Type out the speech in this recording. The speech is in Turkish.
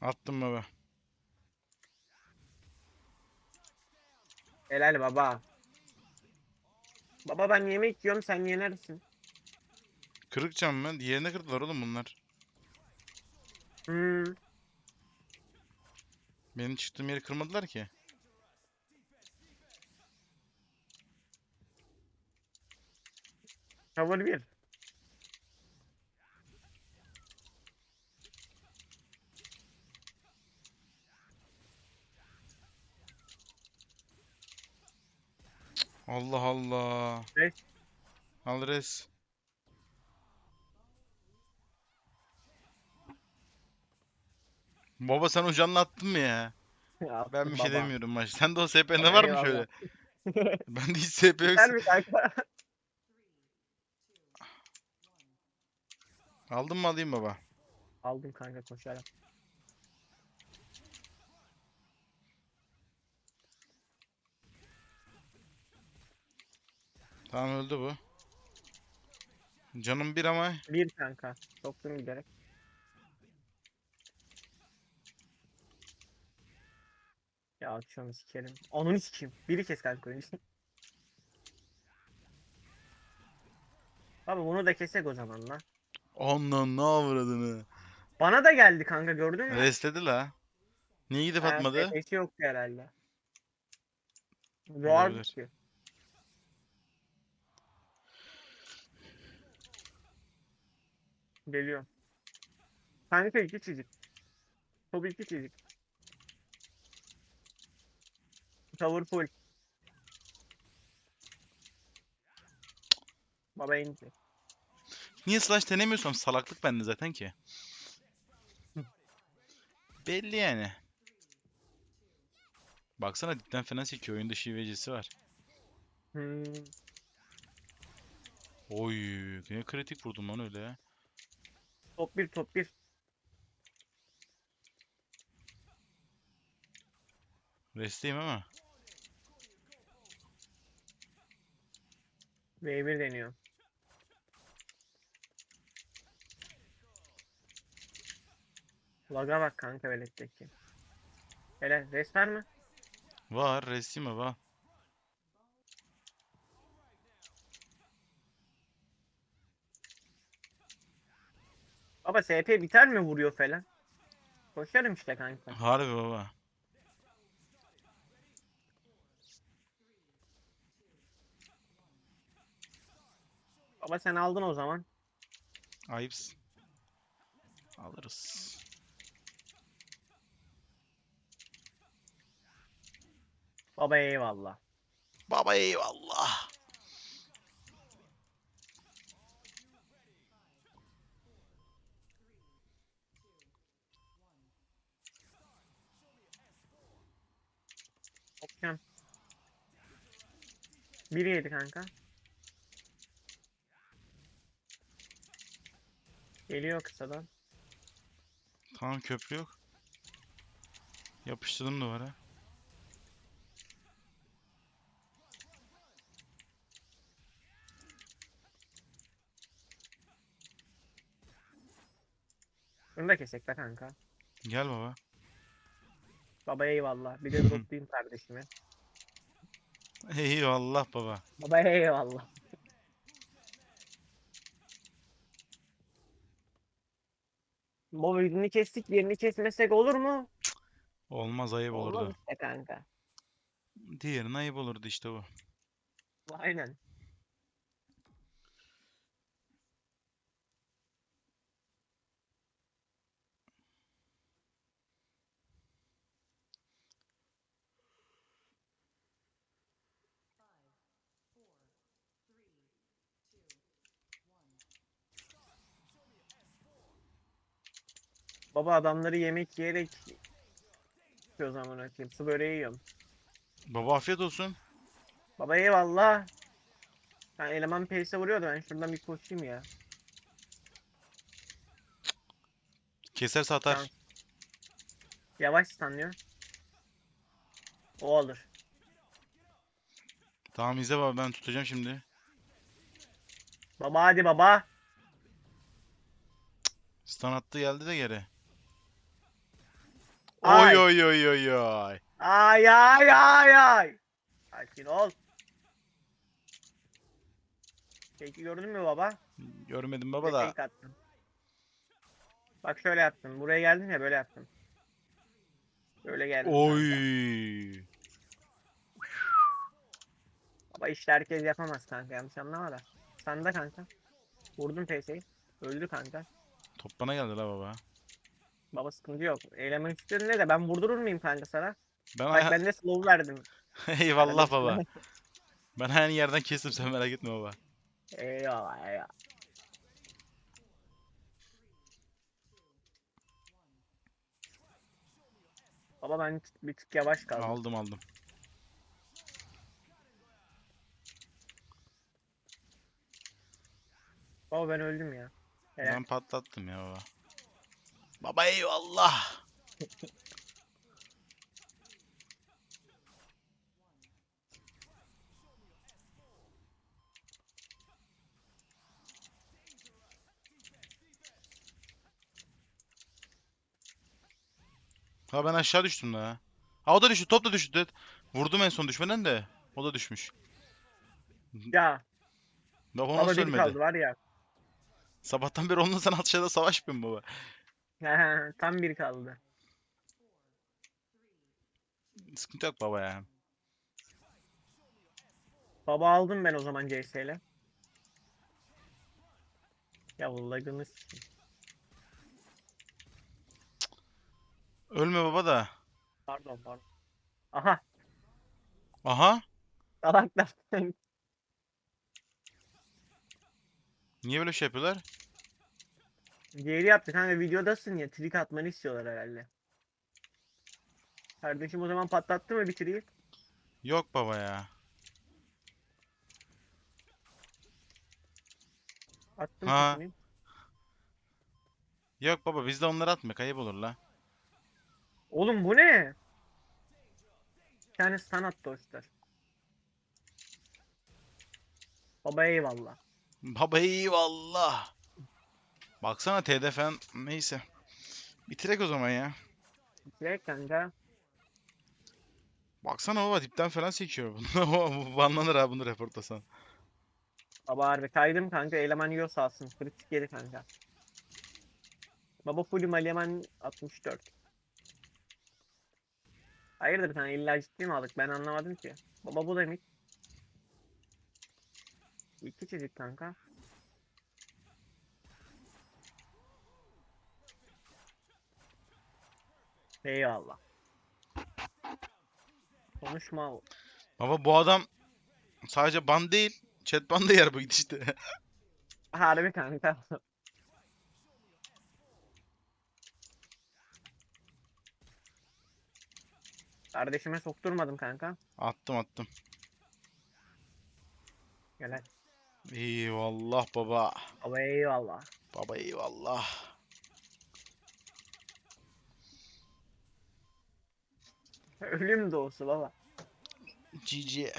Attım baba. Helal baba. Baba ben yemek yiyorum sen yenersin. Kırık cam mı? Diğerine kırdılar oğlum bunlar. Hmm. Benim çıktığım yeri kırmadılar ki. Cover 1. Allah Allah. Res. Al res. Baba sen o canını attın mı ya? Ben bir şey demiyorum maç. Sen de o SP'nde var mı şöyle? Bende hiç SP yok. Kanka? Aldın mı alayım baba? Aldım kanka koşarak. Tamam öldü bu. Canım bir ama Bir kanka. Soktum giderek. Ya akşam sikerim. Onu sikeyim. Biri kes kanka önce. Abi bunu da kesek o zaman lan. Ondan ne avradını. Bana da geldi kanka gördün mü? Restledi la. Niye gidip atmadı? SP'si yoktu herhalde. Var Olabilir. ki. Geliyor. Kanka iki çizik. Top iki çizik. Tower full. Baba indi. Niye slash denemiyorsam salaklık bende zaten ki. Belli yani. Baksana dipten falan sekiyor. Oyunda şivecisi var. Hmm. Oy, ne kritik vurdum lan öyle. Top bir top bir. Resteyim ama. V1 deniyor. Laga bak kanka veletteki. Hele res var mı? Var, resteyim ama. Baba SP biter mi vuruyor falan? Koşarım işte kanka. Harbi baba. Baba sen aldın o zaman. Ayıpsın. Alırız. Baba eyvallah. Baba eyvallah. Biri yedi kanka. Geliyor kısadan. Tamam köprü yok. Yapıştırdım duvara. Bunu da kesek be kanka. Gel baba. Baba eyvallah. Bir de droplayayım kardeşime. Eyvallah baba. Baba eyvallah. Baba birini kestik, diğerini kesmesek olur mu? Olmaz ayıp Olmaz olurdu. işte kanka. Diğerine ayıp olurdu işte bu. Aynen. Baba adamları yemek yiyerek o zaman açayım. Su böreği yiyorum. Baba afiyet olsun. Baba eyvallah. Ben eleman pace'e vuruyordu ben şuradan bir koşayım ya. Keserse atar. Tamam. Yavaş sanıyor. O alır. Tamam izle baba ben tutacağım şimdi. Baba hadi baba. Stun attı geldi de geri. Ay. Oy oy oy oy oy. Ay ay ay ay. Sakin ol. Peki gördün mü baba? Görmedim baba da. fake attım. Bak şöyle yaptım. Buraya geldim ya böyle yaptım. Böyle geldim. kanka. Oy. Baba işte herkes yapamaz kanka yanlış anlama da. Sen de kanka. Vurdum PS'yi. Öldü kanka. Top bana geldi la baba. Baba sıkıntı yok. Eylemek istedin ne de ben vurdurur muyum kanka sana? Ben Bak ben de slow verdim. Eyvallah baba. Ben aynı yerden kestim sen merak etme baba. Eyvallah eyvallah. Baba ben bir tık yavaş kaldım. Aldım aldım. Baba ben öldüm ya. Helal. Ben patlattım ya baba. Baba eyvallah. Ha ben aşağı düştüm la. Ha o da düştü, top da düştü. Vurdum en son düşmeden de. O da düşmüş. Ya Baba baba nasıl ölmedi? kaldı var ya. Sabahtan beri onunla sen aşağıda savaş yapıyorsun baba. Tam bir kaldı. Sıkıntı yok baba ya. Baba aldım ben o zaman CS ile. Ya lagını. Ölme baba da. Pardon pardon. Aha. Aha. Salaklar. Niye böyle şey yapıyorlar? Geri yaptık kanka videodasın ya trik atmanı istiyorlar herhalde. Kardeşim o zaman patlattı mı bir triği? Yok baba ya. Attım Ha. Yok baba biz de onları atma kayıp olur la. Oğlum bu ne? Bir tane stun attı o işler. Baba eyvallah. Baba eyvallah. Baksana TD falan neyse. Bitirek o zaman ya. Direkt kanka. Baksana baba dipten falan sekiyor. Bu banlanır ha bunu reportasan. Baba harbi kaydım kanka eleman yiyor alsın. Kritik yedi kanka. Baba fullüm eleman 64. Hayırdır kanka illa ciddi mi aldık ben anlamadım ki. Baba bu demek. İki çizik kanka. Eyvallah. Konuşma. Baba bu adam sadece ban değil. Chat ban da yer bu gidişte. Harbi kanka. Kardeşime sokturmadım kanka. attım attım. Gel hadi. Eyvallah baba. Baba eyvallah. Baba eyvallah. Ölüm doğusu baba. GG.